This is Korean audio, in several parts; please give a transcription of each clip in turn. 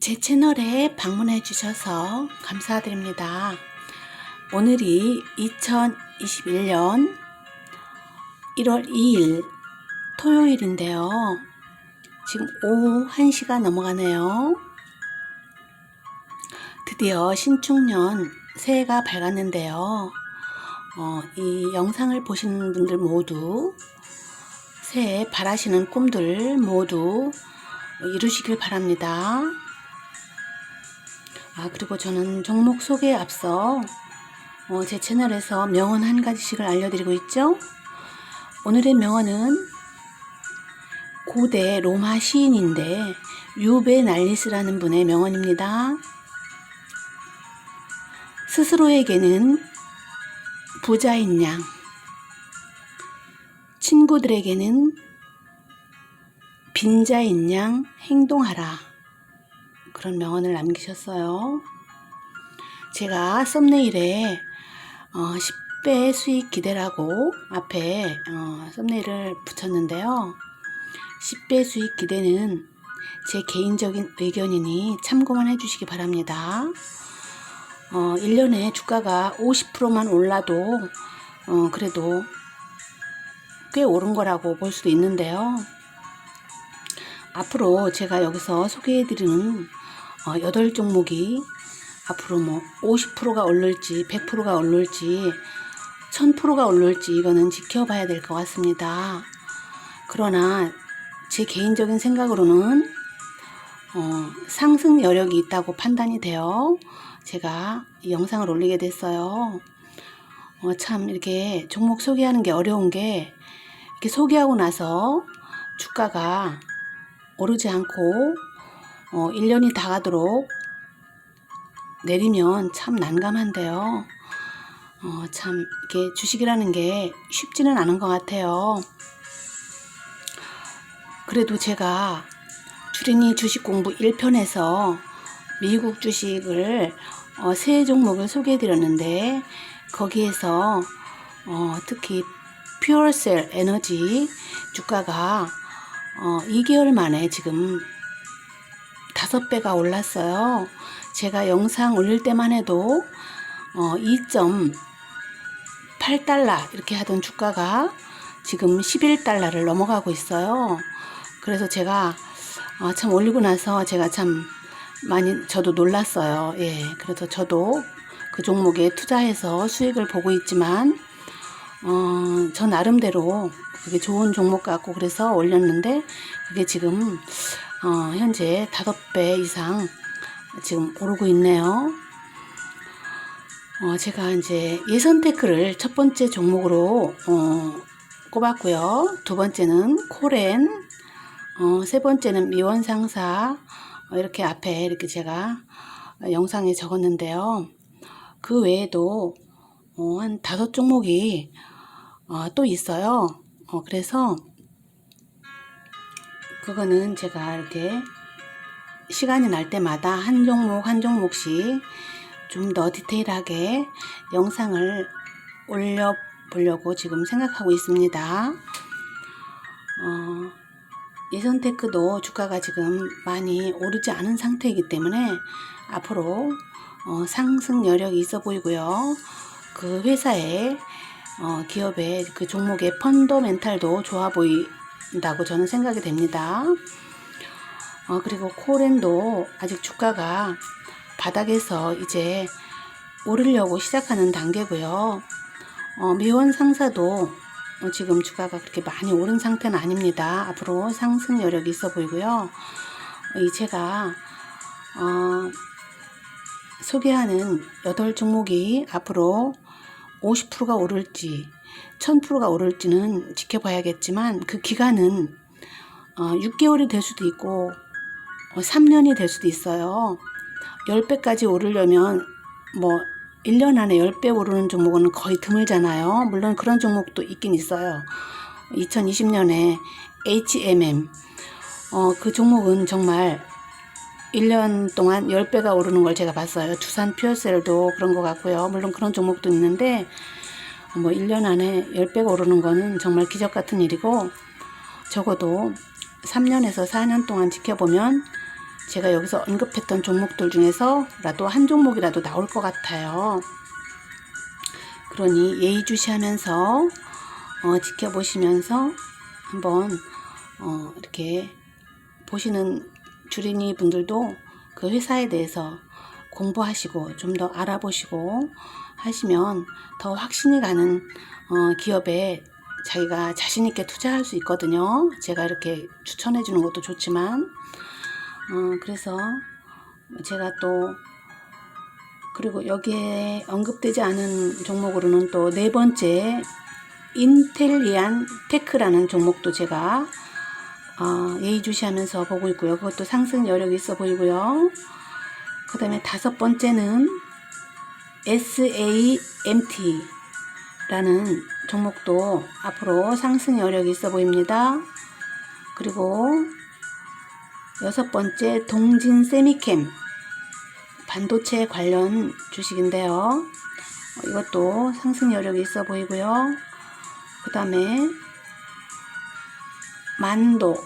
제 채널에 방문해 주셔서 감사드립니다. 오늘이 2021년 1월 2일 토요일인데요. 지금 오후 1시가 넘어가네요. 드디어 신축년 새해가 밝았는데요. 어, 이 영상을 보시는 분들 모두 새해 바라시는 꿈들 모두 이루시길 바랍니다. 아, 그리고 저는 종목 소개에 앞서 어, 제 채널에서 명언 한 가지씩을 알려드리고 있죠. 오늘의 명언은 고대 로마 시인인데 유베 날리스라는 분의 명언입니다. 스스로에게는 부자인 양, 친구들에게는 빈자인 양 행동하라. 그런 명언을 남기셨어요. 제가 썸네일에 어, 10배 수익 기대라고 앞에 어, 썸네일을 붙였는데요. 10배 수익 기대는 제 개인적인 의견이니 참고만 해주시기 바랍니다. 어, 1년에 주가가 50%만 올라도 어, 그래도 꽤 오른 거라고 볼 수도 있는데요. 앞으로 제가 여기서 소개해드리는 어, 8종목이 앞으로 뭐 50%가 오를지 100%가 오를지 1000%가 오를지 이거는 지켜봐야 될 것 같습니다. 그러나 제 개인적인 생각으로는 어, 상승 여력이 있다고 판단이 되어 제가 이 영상을 올리게 됐어요. 어, 참 이렇게 종목 소개하는 게 어려운 게 이렇게 소개하고 나서 주가가 오르지 않고 어, 1년이 다 가도록 내리면 참 난감한데요. 어, 참 이게 주식이라는 게 쉽지는 않은 것 같아요. 그래도 제가 주린이 주식 공부 1편에서 미국 주식을 어, 세 종목을 소개해 드렸는데 거기에서 어, 특히 퓨어셀 에너지 주가가 어, 2개월 만에 지금 다섯 배가 올랐어요. 제가 영상 올릴 때만 해도 어, 2.8달러 이렇게 하던 주가가 지금 11달러를 넘어가고 있어요. 그래서 제가 어, 참 올리고 나서 제가 참 많이 저도 놀랐어요. 예. 그래서 저도 그 종목에 투자해서 수익을 보고 있지만 어, 저 나름대로 그게 좋은 종목 같고 그래서 올렸는데 그게 지금 어, 현재 다섯 배 이상 지금 오르고 있네요. 어, 제가 이제 예선 테크를 첫 번째 종목으로 어, 꼽았고요. 두 번째는 코렌, 어, 세 번째는 미원상사 어, 이렇게 앞에 이렇게 제가 영상에 적었는데요. 그 외에도 어, 한 다섯 종목이 어, 또 있어요. 어, 그래서 그거는 제가 이렇게 시간이 날 때마다 한 종목 한 종목씩 좀 더 디테일하게 영상을 올려 보려고 지금 생각하고 있습니다. 어, 예선테크도 주가가 지금 많이 오르지 않은 상태이기 때문에 앞으로 어, 상승 여력이 있어 보이고요. 그 회사의 어, 기업의 그 종목의 펀더멘탈도 좋아 보인 다고 저는 생각이 됩니다. 어, 그리고 코렌도 아직 주가가 바닥에서 이제 오르려고 시작하는 단계고요. 어, 미원 상사도 어, 지금 주가가 그렇게 많이 오른 상태는 아닙니다. 앞으로 상승 여력이 있어 보이고요. 이 제가 어, 소개하는 8 종목이 앞으로 50%가 오를지 1000%가 오를지는 지켜봐야겠지만 그 기간은 어, 6개월이 될 수도 있고 어, 3년이 될 수도 있어요. 10배까지 오르려면 뭐 1년 안에 10배 오르는 종목은 거의 드물잖아요. 물론 그런 종목도 있긴 있어요. 2020년에 HMM 어, 그 종목은 정말 1년 동안 10배가 오르는 걸 제가 봤어요. 두산 퓨어셀도 그런 것 같고요. 물론 그런 종목도 있는데 뭐 1년 안에 10배가 오르는 거는 정말 기적 같은 일이고 적어도 3년에서 4년 동안 지켜보면 제가 여기서 언급했던 종목들 중에서라도 한 종목이라도 나올 것 같아요. 그러니 예의주시하면서 어, 지켜보시면서 한번 어, 이렇게 보시는 주린이 분들도 그 회사에 대해서 공부하시고 좀 더 알아보시고 하시면 더 확신이 가는 어, 기업에 자기가 자신 있게 투자할 수 있거든요. 제가 이렇게 추천해 주는 것도 좋지만 어, 그래서 제가 또 그리고 여기에 언급되지 않은 종목으로는 또 네 번째 인텔리안 테크라는 종목도 제가 어, 예의주시하면서 보고 있고요. 그것도 상승 여력이 있어 보이고요. 그 다음에 다섯 번째는 SAMT라는 종목도 앞으로 상승 여력이 있어 보입니다. 그리고 여섯 번째 동진 세미캠 반도체 관련 주식인데요. 어, 이것도 상승 여력이 있어 보이고요. 그 다음에 만도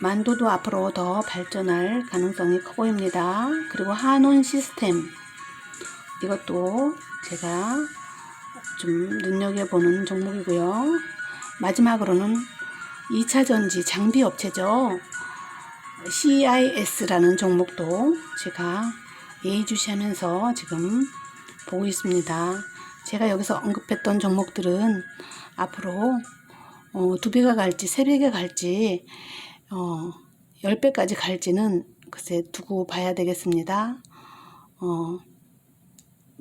만도도 앞으로 더 발전할 가능성이 커 보입니다. 그리고 한온 시스템 이것도 제가 좀 눈여겨보는 종목이고요. 마지막으로는 2차 전지 장비 업체죠. CIS라는 종목도 제가 예의주시하면서 지금 보고 있습니다. 제가 여기서 언급했던 종목들은 앞으로 어, 두 배가 갈지 세 배가 갈지 어, 열 배까지 갈지는 글쎄 두고 봐야 되겠습니다. 어,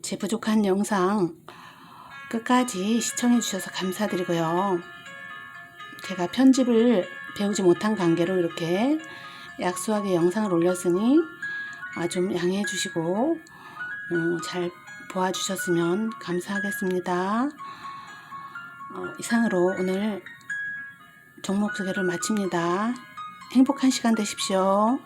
제 부족한 영상 끝까지 시청해 주셔서 감사드리고요. 제가 편집을 배우지 못한 관계로 이렇게 약소하게 영상을 올렸으니 아, 좀 양해해 주시고 어, 잘 보아주셨으면 감사하겠습니다. 어, 이상으로 오늘 종목 소개를 마칩니다. 행복한 시간 되십시오.